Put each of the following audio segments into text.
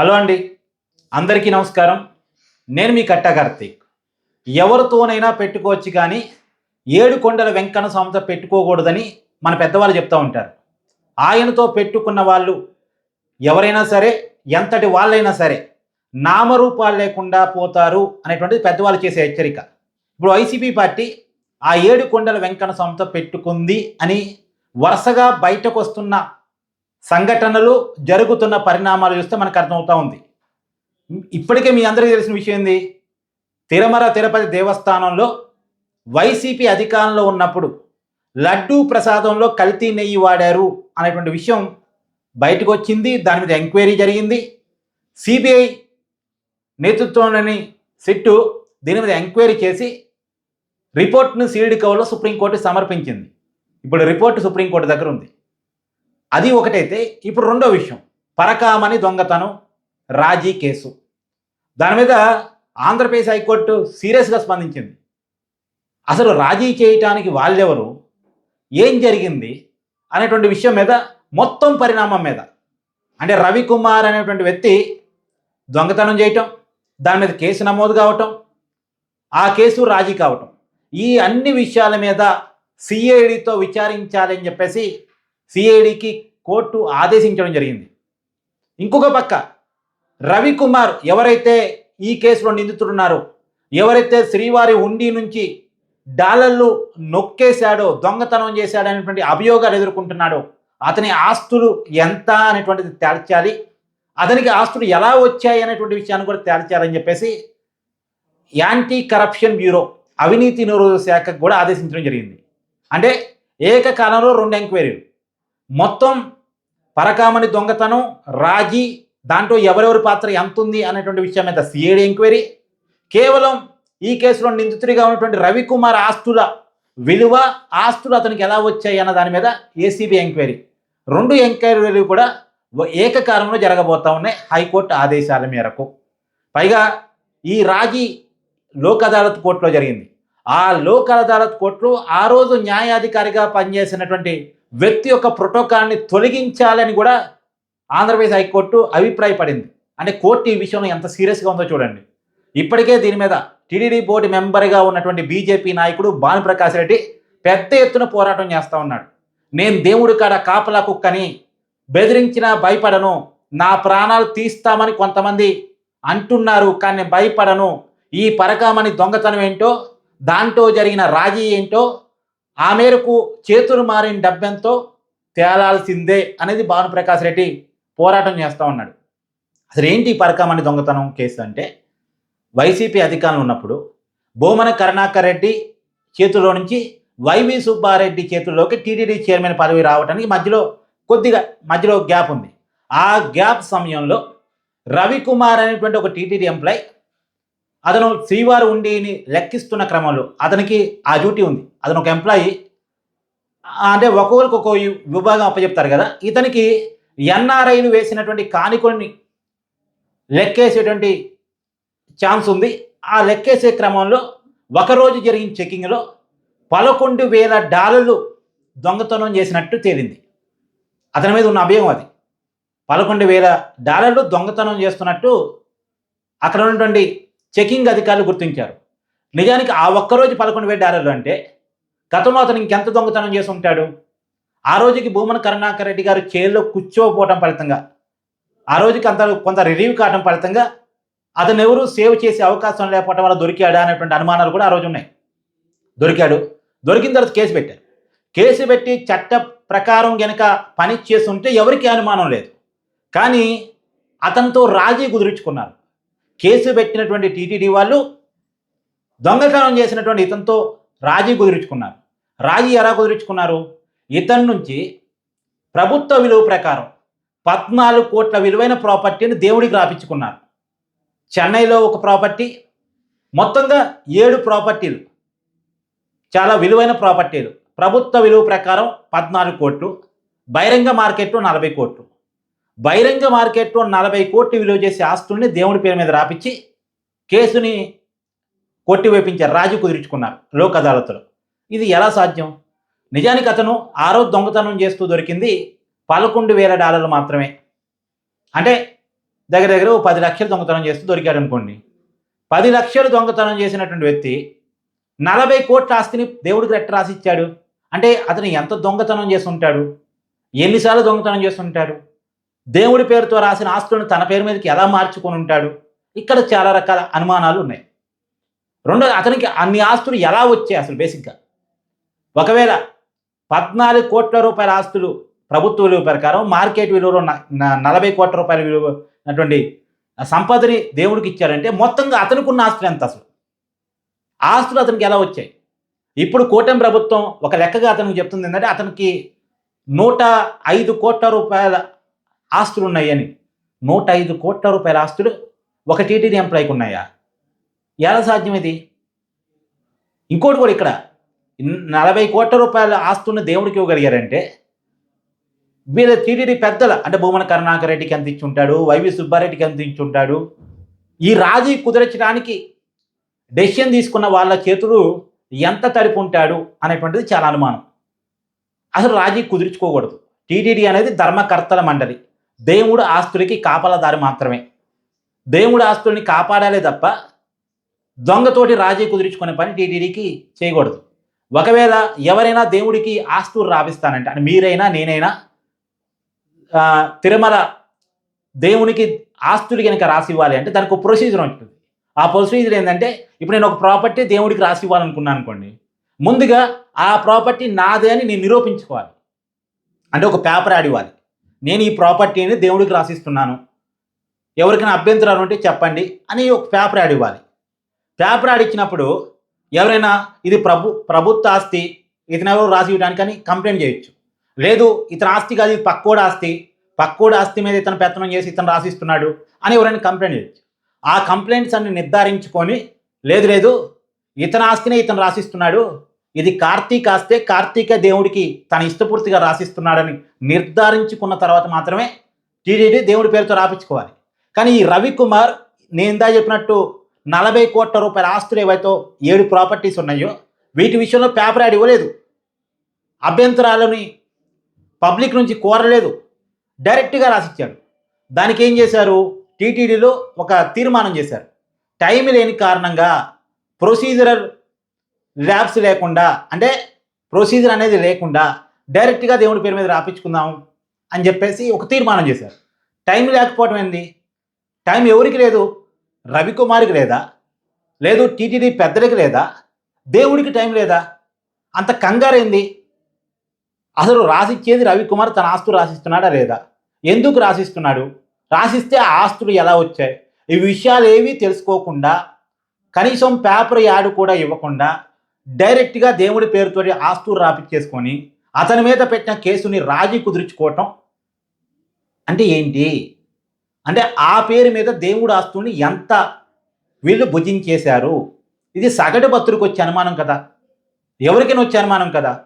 Hello అండి. అందరికీ నమస్కారం. నేను మీ కట్ట కార్తీక్. ఎవరితోనైనా పెట్టుకోవచ్చు కానీ ఏడు కొండల వెంకన్న స్వామితో పెట్టుకోకూడదని మన పెద్దవాళ్ళు చెప్తూ ఉంటారు. ఆయనతో పెట్టుకున్న వాళ్ళు ఎవరైనా సరే ఎంతటి వాళ్ళైనా సరే నామరూపాలు లేకుండా పోతారు అనేటువంటిది పెద్దవాళ్ళు చేసే హెచ్చరిక. ఇప్పుడు వైసీపీ పార్టీ ఆ ఏడు కొండల వెంకన్న స్వామితో పెట్టుకుంది అని వరుసగా బయటకు వస్తున్న సంఘటనలు జరుగుతున్న పరిణామాలు చూస్తే మనకు అర్థమవుతా ఉంది. ఇప్పటికే మీ అందరికీ తెలిసిన విషయం ఏంది? తిరుమల తిరుపతి దేవస్థానంలో వైసీపీ అధికారంలో ఉన్నప్పుడు లడ్డూ ప్రసాదంలో కల్తీ నెయ్యి వాడారు అనేటువంటి విషయం బయటకు వచ్చింది. దాని మీద ఎంక్వైరీ జరిగింది. సిబిఐ నేతృత్వంలోని సిట్టు దీని మీద ఎంక్వైరీ చేసి రిపోర్ట్ను సీల్డ్ కవర్లో సుప్రీంకోర్టు సమర్పించింది. ఇప్పుడు రిపోర్ట్ సుప్రీంకోర్టు దగ్గర ఉంది. అది ఒకటైతే ఇప్పుడు రెండో విషయం. పరకామని దొంగతనం రాజీ కేసు. దాని మీద ఆంధ్రప్రదేశ్ హైకోర్టు సీరియస్గా స్పందించింది. అసలు రాజీ చేయటానికి వాళ్ళెవరు? ఏం జరిగింది? అనేటువంటి విషయం మీద మొత్తం పరిణామం మీద. అంటే రవికుమార్ అనేటువంటి వ్యక్తి దొంగతనం చేయటం దాని మీద కేసు నమోదు కావటం ఆ కేసు రాజీ కావటం. ఈ అన్ని విషయాల మీద సిఐడితో విచారించాలని చెప్పేసి సిఐడికి కోర్టు ఆదేశించడం జరిగింది. ఇంకొక పక్క రవికుమార్ ఎవరైతే ఈ కేసులో నిందితుడున్నారో ఎవరైతే శ్రీవారి ఉండి నుంచి డాలర్లు నొక్కేశాడో దొంగతనం చేశాడో అనేటువంటి అభియోగాలు ఎదుర్కొంటున్నాడో అతని ఆస్తులు ఎంత అనేటువంటిది తేల్చాలి అతనికి ఆస్తులు ఎలా వచ్చాయి అనేటువంటి విషయాన్ని కూడా తేల్చాలని చెప్పేసి యాంటీ కరప్షన్ బ్యూరో అవినీతి నిరోధక శాఖకు కూడా ఆదేశించడం జరిగింది. అంటే ఏకకాలంలో రెండు ఎంక్వైరీలు. మొత్తం పరకామణి దొంగతనం రాజీ దాంట్లో ఎవరెవరి పాత్ర ఎంత ఉంది అనేటువంటి విషయం మీద సిఐడి ఎంక్వైరీ. కేవలం ఈ కేసులో నిందితుడిగా ఉన్నటువంటి రవికుమార్ ఆస్తుల విలువ ఆస్తులు అతనికి ఎలా వచ్చాయి అన్న దాని మీద ఏసీబీ ఎంక్వైరీ. రెండు ఎంక్వైరీలు కూడా ఏకకాలంలో జరగబోతా ఉన్నాయి హైకోర్టు ఆదేశాల మేరకు. పైగా ఈ రాజీ లోక్ అదాలత్ కోర్టులో జరిగింది. ఆ లోక్ అదాలత్ కోర్టులో ఆ రోజు న్యాయాధికారిగా పనిచేసినటువంటి వ్యక్తి యొక్క ప్రోటోకాల్ని తొలగించాలని కూడా ఆంధ్రప్రదేశ్ హైకోర్టు అభిప్రాయపడింది. అంటే కోర్టు ఈ విషయంలో ఎంత సీరియస్గా ఉందో చూడండి. ఇప్పటికే దీని మీద టీడీడీ బోర్డు మెంబర్గా ఉన్నటువంటి బీజేపీ నాయకుడు భానుప్రకాష్ రెడ్డి పెద్ద ఎత్తున పోరాటం చేస్తూ ఉన్నాడు. నేను దేవుడి కాడ కాపలా కుక్కని బెదిరించినా భయపడను. నా ప్రాణాలు తీస్తామని కొంతమంది అంటున్నారు కానీ భయపడను. ఈ పరకామని దొంగతనం ఏంటో దాంట్లో జరిగిన రాజీ ఏంటో ఆ మేరకు చేతులు మారిన డబ్బెంతో తేలాల్సిందే అనేది భానుప్రకాష్ రెడ్డి పోరాటం చేస్తూ ఉన్నాడు. అసలు ఏంటి ఈ దొంగతనం కేసు అంటే? వైసీపీ అధికారంలో ఉన్నప్పుడు భూమన కరుణాకర్ రెడ్డి చేతుల్లో నుంచి వైవి సుబ్బారెడ్డి చేతుల్లోకి టీటీడీ చైర్మన్ పదవి రావడానికి మధ్యలో కొద్దిగా మధ్యలో గ్యాప్ ఉంది. ఆ గ్యాప్ సమయంలో రవికుమార్ అనేటువంటి ఒక టీటీడీ ఎంప్లాయ్ అతను శ్రీవారు ఉండిని లెక్కిస్తున్న క్రమంలో అతనికి ఆ డ్యూటీ ఉంది. అతను ఒక ఎంప్లాయీ. అంటే ఒక్కొక్కరికి ఒక్కో విభాగం అప్పచెప్తారు కదా. ఇతనికి ఎన్ఆర్ఐలు వేసినటువంటి కానికొని లెక్కేసేటువంటి ఛాన్స్ ఉంది. ఆ లెక్కేసే క్రమంలో ఒకరోజు జరిగిన చెకింగ్లో పదకొండు వేల డాలర్లు దొంగతనం చేసినట్టు తేలింది. అతని మీద ఉన్న అభయం అది. పదకొండు వేల డాలర్లు దొంగతనం చేస్తున్నట్టు అక్కడ ఉన్నటువంటి చెకింగ్ అధికారులు గుర్తించారు. నిజానికి ఆ ఒక్కరోజు పదకొండు వేల డాలర్లు అంటే గతంలో అతను ఇంకెంత దొంగతనం చేసి ఉంటాడు? ఆ రోజుకి భూమన కరుణాకర్ రెడ్డి గారు చైర్లో కూర్చోపోవటం ఫలితంగా ఆ రోజుకి అంత కొంత రిలీవ్ కావడం ఫలితంగా అతను ఎవరు సేవ్ చేసే అవకాశం లేకపోవడం వల్ల దొరికాడా అనేటువంటి అనుమానాలు కూడా ఆ రోజు ఉన్నాయి. దొరికాడు. దొరికిన తర్వాత కేసు పెట్టారు. కేసు పెట్టి చట్ట ప్రకారం గనక పని చేస్తుంటే ఎవరికి అనుమానం లేదు. కానీ అతనితో రాజీ కుదుర్చుకున్నారు. కేసు పెట్టినటువంటి టీటీడీ వాళ్ళు దొంగతనం చేసినటువంటి ఇతనితో రాజీ కుదుర్చుకున్నారు. రాజీ ఎలా కుదిరించుకున్నారు? ఇతని నుంచి ప్రభుత్వ విలువ ప్రకారం పద్నాలుగు కోట్ల విలువైన ప్రాపర్టీని దేవుడికి రాపించుకున్నారు. చెన్నైలో ఒక ప్రాపర్టీ మొత్తంగా ఏడు ప్రాపర్టీలు చాలా విలువైన ప్రాపర్టీలు. ప్రభుత్వ విలువ ప్రకారం పద్నాలుగు కోట్లు బహిరంగ మార్కెట్లో నలభై కోట్లు. బహిరంగ మార్కెట్లో నలభై కోట్లు విలువ చేసే ఆస్తుల్ని దేవుడి పేరు మీద రాపించి కేసుని కొట్టివేపించారు రాజు కుదుర్చుకున్నారు లోక్ అదాలత్లో ఇది ఎలా సాధ్యం? నిజానికి అతను ఆ రోజు దొంగతనం చేస్తూ దొరికింది పదకొండు వేల డాలర్లు మాత్రమే. అంటే దగ్గర దగ్గర ఓ పది లక్షలు దొంగతనం చేస్తూ దొరికాడు అనుకోండి పది లక్షలు దొంగతనం చేసినటువంటి వ్యక్తి నలభై కోట్ల ఆస్తిని దేవుడికి రెట్ట రాసిచ్చాడు. అంటే అతను ఎంత దొంగతనం చేసి ఉంటాడు? ఎన్నిసార్లు దొంగతనం చేస్తుంటాడు దేవుడి పేరుతో రాసిన ఆస్తులను తన పేరు మీదకి ఎలా మార్చుకొని ఉంటాడు? ఇక్కడ చాలా రకాల అనుమానాలు ఉన్నాయి. రెండోది అతనికి అన్ని ఆస్తులు ఎలా వచ్చాయి అసలు బేసిక్గా ఒకవేళ పద్నాలుగు కోట్ల రూపాయల ఆస్తులు ప్రభుత్వ విలువ ప్రకారం మార్కెట్ విలువలో నలభై కోట్ల రూపాయల విలువ అటువంటి సంపదని దేవుడికి ఇచ్చారంటే మొత్తంగా అతనికి ఉన్న ఆస్తులు ఎంత అసలు? ఆస్తులు అతనికి ఎలా వచ్చాయి? ఇప్పుడు కూటమి ప్రభుత్వం ఒక లెక్కగా అతనికి చెప్తుంది ఏంటంటే అతనికి నూట ఐదు కోట్ల రూపాయల ఆస్తులు ఉన్నాయని నూట ఐదు కోట్ల రూపాయల ఆస్తులు ఒక టీటీడీ ఎంప్లాయీకి ఉన్నాయా? ఎలా సాధ్యం ఇది? ఇంకోటి కూడా ఇక్కడ నలభై కోట్ల రూపాయల ఆస్తున్న దేవుడికి ఇవ్వగలిగారంటే వీళ్ళ టీటీడీ పెద్దల అంటే భూమన కరుణాకర్ రెడ్డికి ఎంత ఉంటాడు వైవి సుబ్బారెడ్డికి ఎంత ఉంటాడు ఈ రాజీ కుదిరించడానికి డెసిషన్ తీసుకున్న వాళ్ళ చేతులు ఎంత తడిపి ఉంటాడు అనేటువంటిది చాలా అనుమానం. అసలు రాజీ కుదుర్చుకోకూడదు. టీటీడీ అనేది ధర్మకర్తల మండలి. దేవుడు ఆస్తులకి కాపలదారి మాత్రమే. దేవుడు ఆస్తుల్ని కాపాడాలే తప్ప దొంగతోటి రాజీ కుదిరించుకునే పని టీటీడీకి చేయకూడదు. ఒకవేళ ఎవరైనా దేవుడికి ఆస్తులు రాపిస్తానంటే అంటే మీరైనా నేనైనా తిరుమల దేవునికి ఆస్తులు కనుక రాసి ఇవ్వాలి అంటే దానికి ఒక ప్రొసీజర్ ఉంటుంది. ఆ ప్రొసీజర్ ఏంటంటే ఇప్పుడు నేను ఒక ప్రాపర్టీ దేవుడికి రాసి ఇవ్వాలనుకున్నాను అనుకోండి ముందుగా ఆ ప్రాపర్టీ నాదే అని నేను నిరూపించుకోవాలి. అంటే ఒక పేపర్ ఆడివ్వాలి నేను ఈ ప్రాపర్టీని దేవుడికి రాసిస్తున్నాను. ఎవరికైనా అభ్యంతరాలు ఉంటే చెప్పండి అని ఒక పేపర్ యాడ్ ఇవ్వాలి. పేపర్ యాడ్ ఇచ్చినప్పుడు ఎవరైనా ఇది ప్రభు ప్రభుత్వ ఆస్తి ఇతను ఎవరు రాసి ఇవ్వడానికి కంప్లైంట్ చేయొచ్చు. లేదు ఇతని ఆస్తి కాదు ఇది పక్కోడు ఆస్తి. పక్కోడు ఆస్తి మీద ఇతను పెత్తనం చేసి ఇతను రాసిస్తున్నాడు అని ఎవరైనా కంప్లైంట్ చేయొచ్చు. ఆ కంప్లైంట్స్ అన్ని నిర్ధారించుకొని లేదు లేదు ఇతని ఆస్తినే ఇతను రాసిస్తున్నాడు ఇది కార్తీక్ ఆస్తే కార్తీక దేవుడికి తన ఇష్టపూర్తిగా రాసిస్తున్నాడని నిర్ధారించుకున్న తర్వాత మాత్రమే టీడీడీ దేవుడి పేరుతో రాపించుకోవాలి. కానీ ఈ రవికుమార్ నేను ఇందా చెప్పినట్టు నలభై కోట్ల రూపాయల ఆస్తులు ఏవైతే ఏడు ప్రాపర్టీస్ ఉన్నాయో వీటి విషయంలో పేపర్ యాడ్ ఇవ్వలేదు. అభ్యంతరాలని పబ్లిక్ నుంచి కోరలేదు. డైరెక్ట్గా రాసిచ్చాడు. దానికి ఏం చేశారు? టీటీడీలో ఒక తీర్మానం చేశారు. టైం లేని కారణంగా ప్రొసీజరల్ ల్యాబ్స్ లేకుండా అంటే ప్రొసీజర్ అనేది లేకుండా డైరెక్ట్గా దేవుడి పేరు మీద రాపించుకుందాం అని చెప్పేసి ఒక తీర్మానం చేశారు. టైం లేకపోవడం ఏంది? టైం ఎవరికి లేదు? రవికుమార్కి లేదా? లేదు టీటీడీ పెద్దలకి లేదా? దేవుడికి టైం లేదా? అంత కంగారేంది అసలు రాసిచ్చేది రవికుమార్ తన ఆస్తులు రాసిస్తున్నాడా లేదా? ఎందుకు రాసిస్తున్నాడు? రాసిస్తే ఆస్తులు ఎలా వచ్చాయి? ఈ విషయాలు ఏవి తెలుసుకోకుండా కనీసం పేపర్ యాడ్ కూడా ఇవ్వకుండా డైరెక్ట్గా దేవుడి పేరుతో ఆస్తులు రాపిచ్చేసుకొని అతని మీద పెట్టిన కేసుని రాజీ కుదుర్చుకోవటం అంటే ఏంటి? అంటే ఆ పేరు మీద దేవుడు ఆస్తుని ఎంత వీళ్ళు భుజించేశారు? ఇది సగటు భక్తుడికి వచ్చే అనుమానం కదా. ఎవరికైనా వచ్చే అనుమానం కదా.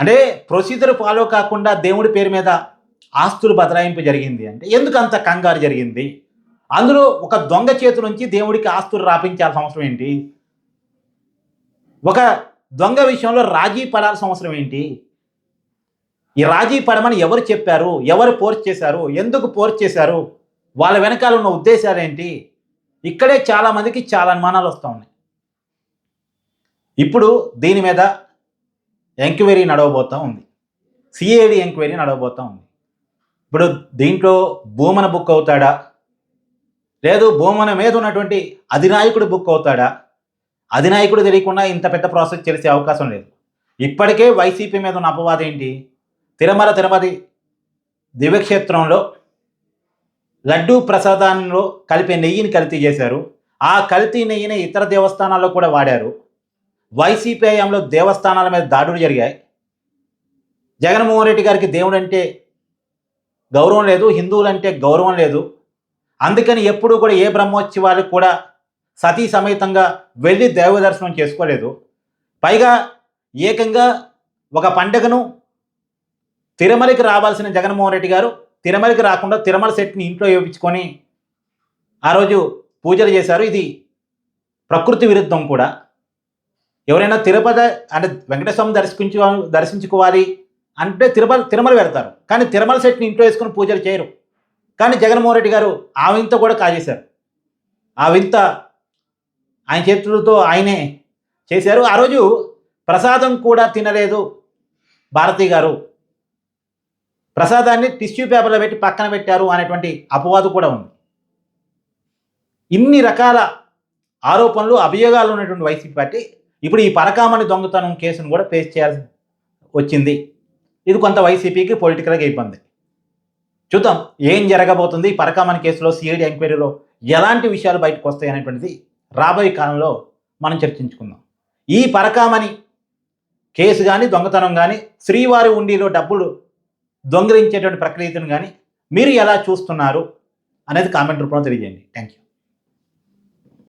అంటే ప్రొసీజర్ ఫాలో కాకుండా దేవుడి పేరు మీద ఆస్తులు బదలాయింపు జరిగింది అంటే ఎందుకు అంత కంగారు జరిగింది? అందులో ఒక దొంగ చేతి నుంచి దేవుడికి ఆస్తులు రాపించాల్సిన అవసరం ఏంటి? ఒక దొంగ విషయంలో రాజీ పడాల్సిన అవసరం ఏంటి? ఈ రాజీ పడమని ఎవరు చెప్పారు? ఎవరు పోర్చ్ చేశారు? ఎందుకు పోర్చ్ చేశారు? వాళ్ళ వెనకాల ఉన్న ఉద్దేశాలు ఏంటి? ఇక్కడే చాలామందికి చాలా అనుమానాలు వస్తూ ఉన్నాయి. ఇప్పుడు దీని మీద ఎంక్వైరీ నడవబోతూ ఉంది. సిఐడి ఎంక్వైరీ నడవబోతూ ఉంది. ఇప్పుడు దీంట్లో భూమన బుక్ అవుతాడా? లేదు భూమన మీద ఉన్నటువంటి అధినాయకుడు బుక్ అవుతాడా? అధినాయకుడు తెలియకుండా ఇంత పెద్ద ప్రాసెస్ చేసే అవకాశం లేదు. ఇప్పటికే వైసీపీ మీద ఉన్న అపవాదం ఏంటి? తిరుమల తిరుపతి దివ్యక్షేత్రంలో లడ్డూ ప్రసాదంలో కలిపే నెయ్యిని కల్తీ చేశారు. ఆ కల్తీ నెయ్యిని ఇతర దేవస్థానాల్లో కూడా వాడారు. వైసీపీ హయాంలో దేవస్థానాల మీద దాడులు జరిగాయి. జగన్మోహన్ రెడ్డి గారికి దేవుడు అంటే గౌరవం లేదు హిందువులంటే గౌరవం లేదు. అందుకని ఎప్పుడూ కూడా ఏ బ్రహ్మోత్సవాలకు కూడా సతీ సమేతంగా వెళ్ళి దైవ దర్శనం చేసుకోలేదు. పైగా ఏకంగా ఒక పండగను తిరుమలకి రావాల్సిన జగన్మోహన్ రెడ్డి గారు తిరుమలకి రాకుండా తిరుమల సెట్ని ఇంట్లో వేయించుకొని ఆ రోజు పూజలు చేశారు. ఇది ప్రకృతి విరుద్ధం కూడా. ఎవరైనా తిరుపతి అంటే వెంకటేశ్వరం దర్శించు దర్శించుకోవాలి అంటే తిరుమల తిరుమల వెళ్తారు. కానీ తిరుమల సెట్ని ఇంట్లో వేసుకొని పూజలు చేయరు. కానీ జగన్మోహన్ రెడ్డి గారు ఆ వింత కూడా కాజేశారు. ఆ వింత ఆయన చేతులతో ఆయనే చేశారు. ఆ రోజు ప్రసాదం కూడా తినలేదు భారతి గారు. ప్రసాదాన్ని టిష్యూ పేపర్లో పెట్టి పక్కన పెట్టారు అనేటువంటి అపవాదు కూడా ఉంది. ఇన్ని రకాల ఆరోపణలు అభియోగాలు ఉన్నటువంటి వైసీపీ పార్టీ ఇప్పుడు ఈ పరకామణి దొంగతనం కేసును కూడా ఫేస్ చేయాల్సి వచ్చింది. ఇది కొంత వైసీపీకి పొలిటికల్గా ఇబ్బంది. చూద్దాం ఏం జరగబోతుంది ఈ పరకామణి కేసులో సిఐడి ఎంక్వైరీలో ఎలాంటి విషయాలు బయటకు వస్తాయి అనేటువంటిది రాబోయే కాలంలో మనం చర్చించుకుందాం. ఈ పరకామణి కేసు కానీ దొంగతనం కానీ శ్రీవారి ఉండిలో డబ్బులు దొంగిలించేటువంటి ప్రక్రియను కానీ మీరు ఎలా చూస్తున్నారు అనేది కామెంట్ రూపంలో తెలియజేయండి. Thank you